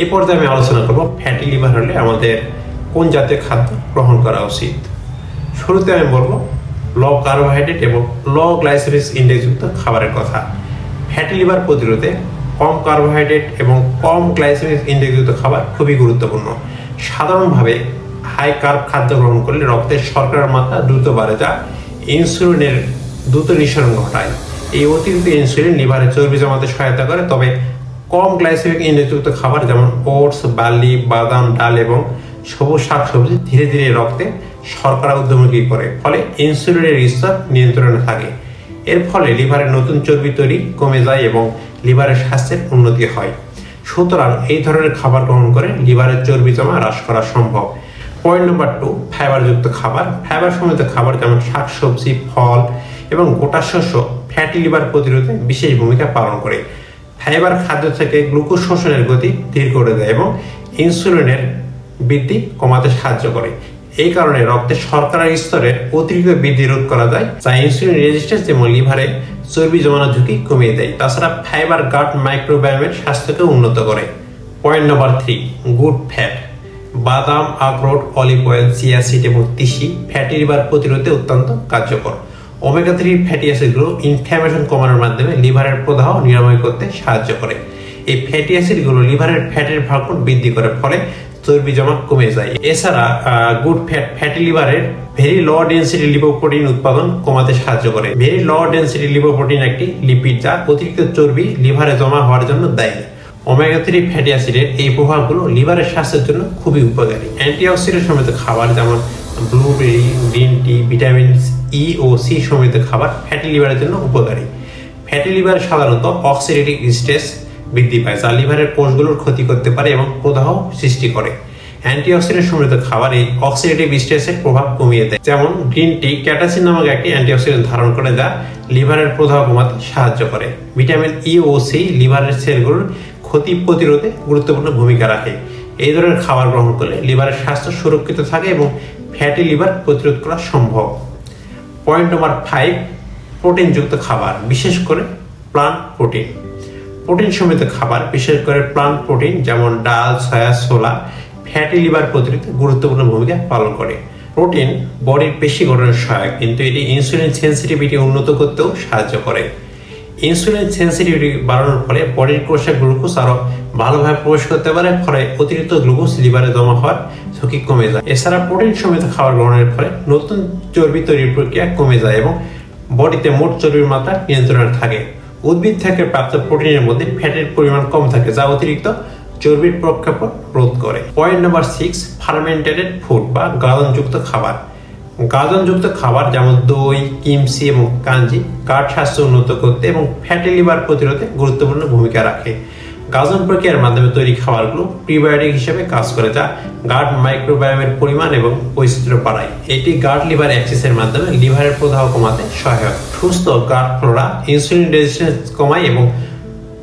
এই পর্যায়ে আমি আলোচনা করব ফ্যাটি লিভার হলে আমাদের কোন জাতীয় খাদ্য গ্রহণ করা উচিত। শুরুতে আমি বলব ল কার্বোহাইড্রেট এবং ল গ্লাইসেমিক ইন্ডেক্সযুক্ত খাবারের কথা। ফ্যাটি লিভার প্রতিরোধে কম কার্বোহাইড্রেট এবং কম গ্লাইসেমিক ইন্ডেক্সযুক্ত খাবার খুবই গুরুত্বপূর্ণ। সাধারণভাবে হাই কার্ব খাদ্য গ্রহণ করলে রক্তের শর্করার মাত্রা দ্রুত বাড়ে যা ইনসুলিনের দ্রুত নিঃসরণ ঘটায়। এই অতিরিক্ত ইনসুলিন লিভারে চর্বি জমাতে সহায়তা করে, তবে কম গ্লাইসেমিক ইন্ডেক্সযুক্ত খাবার যেমন ওটস, বার্লি, বাদাম, ডাল এবং সবুজ শাকসবজি ধীরে ধীরে রক্তে শর্করা উদ্যমুখী করে। ফলে ইনসুলিনের স্তর নিয়ন্ত্রণে থাকে। এর ফলে লিভারের নতুন চর্বি তৈরি কমে যায় এবং লিভারের স্বাস্থ্যের উন্নতি হয়। সুতরাং এই ধরনের খাবার গ্রহণ করে লিভারের চর্বি জমা হ্রাস করা সম্ভব। পয়েন্ট নাম্বার টু ফাইবারযুক্ত খাবার। ফাইবার সমৃদ্ধ খাবার যেমন শাকসবজি, ফল এবং গোটা শস্য ফ্যাটি লিভার প্রতিরোধে বিশেষ ভূমিকা পালন করে। ফাইবার খাদ্য থেকে গ্লুকোজ শোষণের গতি ধীর করে দেয় এবং ইনসুলিনের বৃদ্ধি কমাতে সাহায্য করে। এই কারণে রক্তে শর্করার স্তরের অতিরিক্ত বৃদ্ধি রোধ করা যায়, যা ইনসুলিন রেজিস্ট্যান্স এবং লিভারে চর্বি জমানোর ঝুঁকি কমিয়ে দেয়, তাছাড়া ফাইবার গাট মাইক্রোবায়োমের স্বাস্থ্যকে উন্নত করে। Point number three, good fat. বাদাম, আখরোট, অলিভ অয়েল, চিয়া, সিড এবং তিসি ফ্যাটি লিভার প্রতিরোধে অত্যন্ত কার্যকর। ওমেগা থ্রি ফ্যাটি অ্যাসিডগুলো ইনফ্ল্যামেশন কমানোর মাধ্যমে লিভারের প্রদাহ নিরাময় করতে সাহায্য করে। এই ফ্যাটি অ্যাসিডগুলো লিভারের ফ্যাটের ভাগফল বৃদ্ধি করে ফলে চর্বি জমা কমে যায়। এছাড়া গুড ফ্যাট ফ্যাটি লিভারের ভেরি লো ডেন্সিটি লিপোপ্রোটিন উৎপাদন কমাতে সাহায্য করে। ভেরি লো ডেন্সিটি লিপোপ্রোটিন একটি লিপিড যা অতিরিক্ত চর্বি লিভারে জমা হওয়ার জন্য দায়ী। ওমেগা থ্রি ফ্যাটি অ্যাসিডের এই প্রভাবগুলো লিভারের স্বাস্থ্যের জন্য খুবই উপকারী। অ্যান্টিঅক্সিডেন্ট সমৃদ্ধ খাবার যেমন blueberry green tea, vitamin E ও সি সমৃদ্ধ খাবার ফ্যাটি লিভারের জন্য উপকারী। ফ্যাটি লিভার সাধারণত অক্সিডেটিভ স্ট্রেস বৃদ্ধি পায়, যা লিভারের কোষগুলোর ক্ষতি করতে পারে এবং প্রদাহ সৃষ্টি করে। অ্যান্টিঅক্সিডেন্ট সমৃদ্ধ খাবার অক্সিডেটিভ স্ট্রেসের প্রভাব কমিয়ে দেয়। যেমন গ্রিন টি, ক্যাটাসিন নামক একটি অ্যান্টিঅক্সিডেন্ট ধারণ করে যা লিভারের প্রদাহ কমাতে সাহায্য করে। ভিটামিন ই ও সি লিভারের সেলগুলোর ক্ষতি প্রতিরোধে গুরুত্বপূর্ণ ভূমিকা রাখে। এই ধরনের খাবার গ্রহণ করলে লিভারের স্বাস্থ্য সুরক্ষিত থাকে এবং ফ্যাটি লিভার প্রতিরোধ করা সম্ভব। পয়েন্ট নম্বর ফাইভ, প্রোটিনযুক্ত খাবার, বিশেষ করে প্লান্ট প্রোটিন। প্রোটিন সমৃদ্ধ খাবার, বিশেষ করে প্লান্ট প্রোটিন, যেমন ডাল, সয়া, ছোলা, ফ্যাটি লিভার প্রতিরোধে গুরুত্বপূর্ণ ভূমিকা পালন করে। প্রোটিন বডির পেশি গঠনের সহায়ক, কিন্তু এটি ইনসুলিন সেন্সিটিভিটি উন্নত করতেও সাহায্য করে। ইনসুলিন সেন্সিটিভিটি বাড়ানোর ফলে বডির কোষে গ্লুকোজ আরও ভালোভাবে প্রবেশ করতে পারে, ফলে অতিরিক্ত গ্লুকোজ লিভারে জমা হওয়ার ঝুঁকি কমে যায়। এছাড়া প্রোটিন সমৃদ্ধ খাবার গ্রহণের ফলে নতুন চর্বি তৈরির প্রক্রিয়া কমে যায় এবং বডিতে মোট চর্বির মাত্রা নিয়ন্ত্রণে থাকে। উদ্ভিদ থেকে প্রাপ্ত প্রোটিনের মধ্যে ফ্যাটের পরিমাণ কম থাকে, যা অতিরিক্ত চর্বির প্রক্ষেপণ রোধ করে। Point number six fermented food বা গাজনযুক্ত খাবার। গাজনযুক্ত খাবার যেমন দই, কিমসি এবং কাঞ্জি, গাঢ় স্বাস্থ্য উন্নত করতে এবং ফ্যাটি লিভার প্রতিরোধে গুরুত্বপূর্ণ ভূমিকা রাখে। গাজন প্রক্রিয়ার মাধ্যমে তৈরি খাবারগুলো প্রিবায়োটিক হিসেবে কাজ করে যা গার্ড মাইক্রোবায়োমের পরিমাণ এবং বৈচিত্র্য বাড়ায়। এটি গার্ড লিভার অ্যাক্সিসের মাধ্যমে লিভারের প্রদাহ কমাতে সহায়ক। সুস্থ গার্ড ফ্লোরা ইনসুলিন রেজিস্ট্যান্স কমায় এবং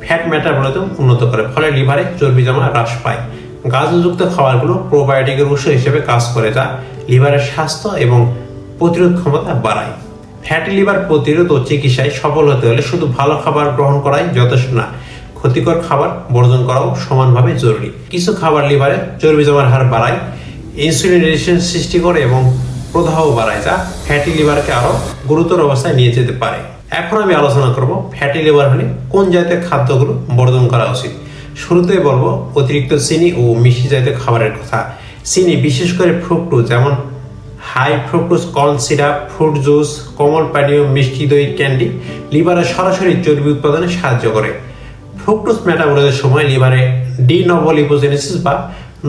ফ্যাট মেটাবলিজম উন্নত করে, ফলে লিভারে চর্বি জমা হ্রাস পায়। গাজনযুক্ত খাবারগুলো প্রোবায়োটিকের উৎস হিসেবে কাজ করে, যা লিভারের স্বাস্থ্য এবং প্রতিরোধ ক্ষমতা বাড়ায়। ফ্যাটি লিভার প্রতিরোধ ও চিকিৎসায় সফল হতে হলে শুধু ভালো খাবার গ্রহণ করাই যথেষ্ট না। ক্ষতিকর খাবার বর্জন করাও সমানভাবে জরুরি। কিছু খাবার লিভারে চর্বি জমার হার বাড়ায় ইনসুলিন রেজিস্ট্যান্স সৃষ্টি করে এবং প্রদাহ বাড়ায়, যা ফ্যাটি লিভারকে আরও গুরুতর অবস্থায় নিয়ে যেতে পারে। এখন আমি আলোচনা করব ফ্যাটি লিভার হলে কোন জাতীয় খাদ্যগুলো বর্জন করা উচিত। শুরুতেই বলব অতিরিক্ত চিনি ও মিষ্টি জাতীয় খাবারের কথা। চিনি, বিশেষ করে ফ্রুক্টোজ যেমন high fructose corn syrup fruit juice কোমল পানীয় মিষ্টি দই ক্যান্ডি লিভারে সরাসরি চর্বি উৎপাদনে সাহায্য করে। ফ্রুক্টোজ মেটাবলিজের সময় লিভারে ডিনভলিপোজেনেসিস বা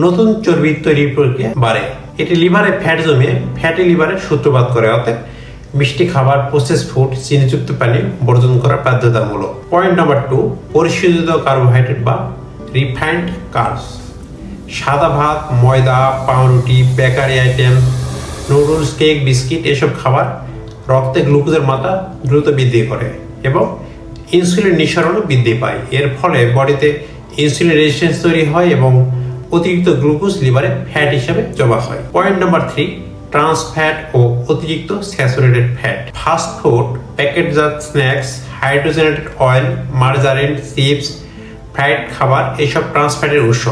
নতুন চর্বি তৈরির প্রক্রিয়া বাড়ে। এটি লিভারে ফ্যাট জমিয়ে ফ্যাটি লিভারের সূত্রপাত করে অতএব মিষ্টি খাবার প্রসেস ফুড চিনিযুক্ত পানি বর্জন করা বাধ্যতামূলক। পয়েন্ট নাম্বার টু পরিশোধিত কার্বোহাইড্রেট বা রিফাইন্ড কার্বস সাদা ভাত, ময়দা, পাউরুটি, bakery item, noodles, cake, biscuit এসব খাবার রক্তে গ্লুকোজের মাত্রা দ্রুত বৃদ্ধি করে এবং ইনসুলিন নিঃসরণও বৃদ্ধি পায়। এর ফলে বডিতে ইনসুলিন রেজিস্ট্যান্স তৈরি হয় এবং অতিরিক্ত গ্লুকোজ, লিভারে ফ্যাট হিসেবে জমা হয়। Point number three, trans fat ও অতিরিক্ত স্যাচুরেটেড ফ্যাট। ফাস্ট ফুড, প্যাকেটজাত snacks, hydrogenated oil, margarine, chips fried খাবার, এইসব ট্রান্স ফ্যাটের উৎস।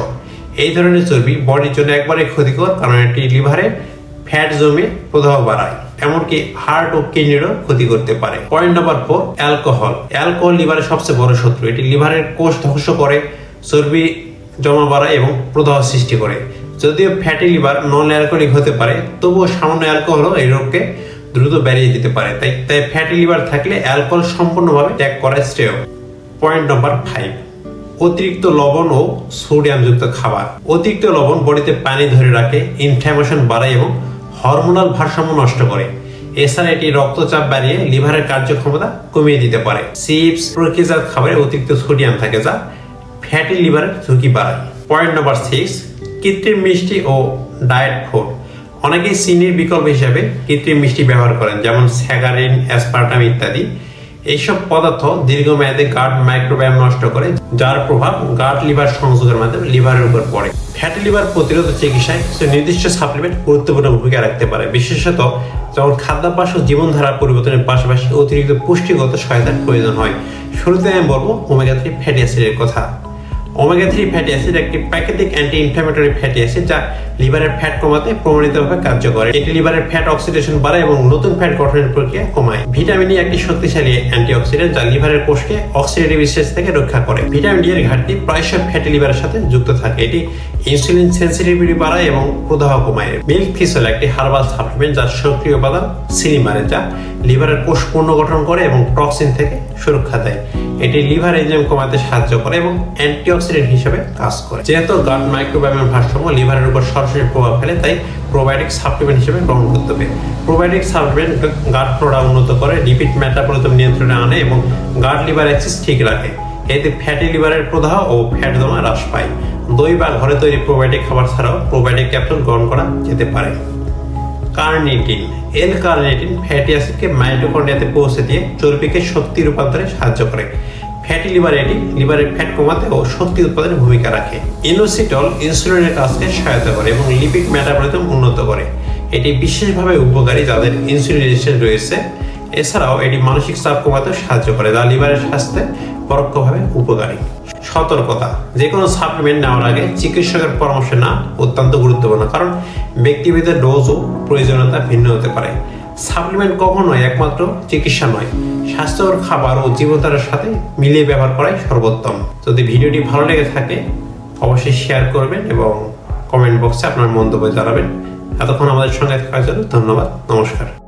এই ধরনের চর্বি বডির জন্য একবারে ক্ষতিকর, কারণ এটি লিভারে ফ্যাট জমে প্রদাহ বাড়ায়, এমনকি হার্ট ও কিডনিরও ক্ষতি করতে পারে। Point number four, alcohol. Alcohol লিভারের সবচেয়ে বড় শত্রু। এটি লিভারের কোষ ধ্বংস করে, চর্বি জমা বাড়ায় এবং প্রদাহ সৃষ্টি করে। যদিও ফ্যাটি লিভার নন অ্যালকোহলিক হতে পারে, তবুও সামান্য অ্যালকোহলও এই রোগকে দ্রুত বেরিয়ে দিতে পারে। তাই তাই ফ্যাটি লিভার থাকলে অ্যালকোহল সম্পূর্ণভাবে ত্যাগ করা শ্রেয়। পয়েন্ট নম্বর ফাইভ অতিরিক্ত লবণ ও সোডিয়ামযুক্ত খাবার। অতিরিক্ত লবণ বডিতে পানি ধরে রাখে ইনফ্ল্যামেশন বাড়ায় এবং হরমোনাল ভারসাম্য নষ্ট করে। এছাড়া এটি রক্তচাপ বাড়িয়ে লিভারের কার্যক্ষমতা কমিয়ে দিতে পারে। চিপস, প্রক্রিয়াজাত খাবারে অতিরিক্ত সোডিয়াম থাকে যা ফ্যাটি লিভারের ঝুঁকি বাড়ায়। পয়েন্ট নম্বর সিক্স কৃত্রিম মিষ্টি ও ডায়েট ফুড। অনেকেই চিনির বিকল্প হিসেবে কৃত্রিম মিষ্টি ব্যবহার করেন, যেমন স্যাগারিন, অ্যাসপার্টাম ইত্যাদি। এইসব পদার্থ দীর্ঘমেয়াদে গার্ড মাইক্রোবায়াম নষ্ট করে, যার প্রভাব গার্ড লিভার সংযোগের মাধ্যমে লিভারের উপর পড়ে। ফ্যাটি লিভার প্রতিরোধ চিকিৎসায় কিছু নির্দিষ্ট সাপ্লিমেন্ট গুরুত্বপূর্ণ ভূমিকা রাখতে পারে। বিশেষত যখন খাদ্যাভ্যাস ও জীবনধারা পরিবর্তনের পাশাপাশি অতিরিক্ত পুষ্টিগত সহায়তার প্রয়োজন হয়। শুরুতে আমি বলব ওমেগা থ্রি ফ্যাটি অ্যাসিডের কথা। ওমেগা থ্রি ফ্যাটি অ্যাসিড একটি প্রাকৃতিক অ্যান্টি ইনফ্ল্যামেটরি ফ্যাটি অ্যাসিড যা লিভারের ফ্যাট কমাতে প্রমাণিতভাবে কার্যকর এটি লিভারের ফ্যাট অক্সিডেশন বাড়ায় এবং নতুন ফ্যাট গঠনের প্রক্রিয়া কমায়। ভিটামিন ই একটি শক্তিশালী অ্যান্টিঅক্সিডেন্ট যা লিভারের কোষকে অক্সিডেটিভ স্ট্রেস থেকে রক্ষা করে। ভিটামিন ডি এর ঘাটতি প্রায়শই ফ্যাটি লিভারের সাথে যুক্ত থাকে। এটি ইনসুলিন সেন্সিটিভিটি বাড়ায় এবং প্রদাহ কমায়। মিল্ক ফিস হল একটি হার্বাল সাপ্লিমেন্ট যার সক্রিয় উপাদান সিনিমারে যা লিভারের কোষ পুনর্গঠন করে এবং টক্সিন থেকে সুরক্ষা দেয়। এটি লিভার এনজাইম কমাতে সাহায্য করে এবং অ্যান্টিঅক্সিডেন্ট হিসেবে কাজ করে। যেহেতু গাট মাইক্রোবায়োমের ভারসাম্য লিভারের উপর সরাসরি প্রভাব ফেলে, তাই প্রোবায়োটিক সাপ্লিমেন্ট হিসেবে গ্রহণ করতে হবে। প্রোবায়োটিক সাপ্লিমেন্ট গাট ফ্লোরা উন্নত করে, লিপিড মেটাবলিজম নিয়ন্ত্রণে আনে এবং গাট লিভার অ্যাক্সিস ঠিক রাখে। এতে ফ্যাটি লিভারের প্রদাহ ও ফ্যাট জমা হ্রাস পায়। দই বা ঘরে তৈরি প্রোবায়োটিক খাবার ছাড়াও প্রোবায়োটিক ক্যাপসুল গ্রহণ করা যেতে পারে। কার্নিটিন এল কার্নিটিন ফ্যাটি অ্যাসিডকে মাইটোকন্ড্রিয়াতে পৌঁছে দিয়ে চর্বিকে শক্তি রূপান্তরে সাহায্য করে। ফ্যাটি লিভার এটি লিভারের ফ্যাট কমাতে ও শক্তি উৎপাদনে ভূমিকা রাখে। ইনোসিটল ইনসুলিনের কাজকে সহায়তা করে এবং লিপিড মেটাবলিজম উন্নত করে। এটি বিশেষভাবে উপকারী যাদের ইনসুলিন রেজিস্ট্যান্স রয়েছে। এছাড়াও এটি মানসিক চাপ কমাতে সাহায্য করে, যা লিভারের স্বাস্থ্যে পরোক্ষভাবে উপকারী। সতর্কতা। যে কোনো সাপ্লিমেন্ট নেওয়ার আগে চিকিৎসকের পরামর্শ না অত্যন্ত গুরুত্বপূর্ণ, কারণ ব্যক্তিভেদে ডোজ ও প্রয়োজনীয়তা ভিন্ন হতে পারে। সাপ্লিমেন্ট কখনোই একমাত্র চিকিৎসা নয়, স্বাস্থ্যকর খাবার ও জীবনধারার সাথে মিলিয়ে ব্যবহার করাই সর্বোত্তম। যদি ভিডিওটি ভালো লেগে থাকে, অবশ্যই শেয়ার করবেন এবং কমেন্ট বক্সে আপনার মন্তব্য জানাবেন। এতক্ষণ আমাদের সঙ্গে থাকার জন্য ধন্যবাদ, নমস্কার।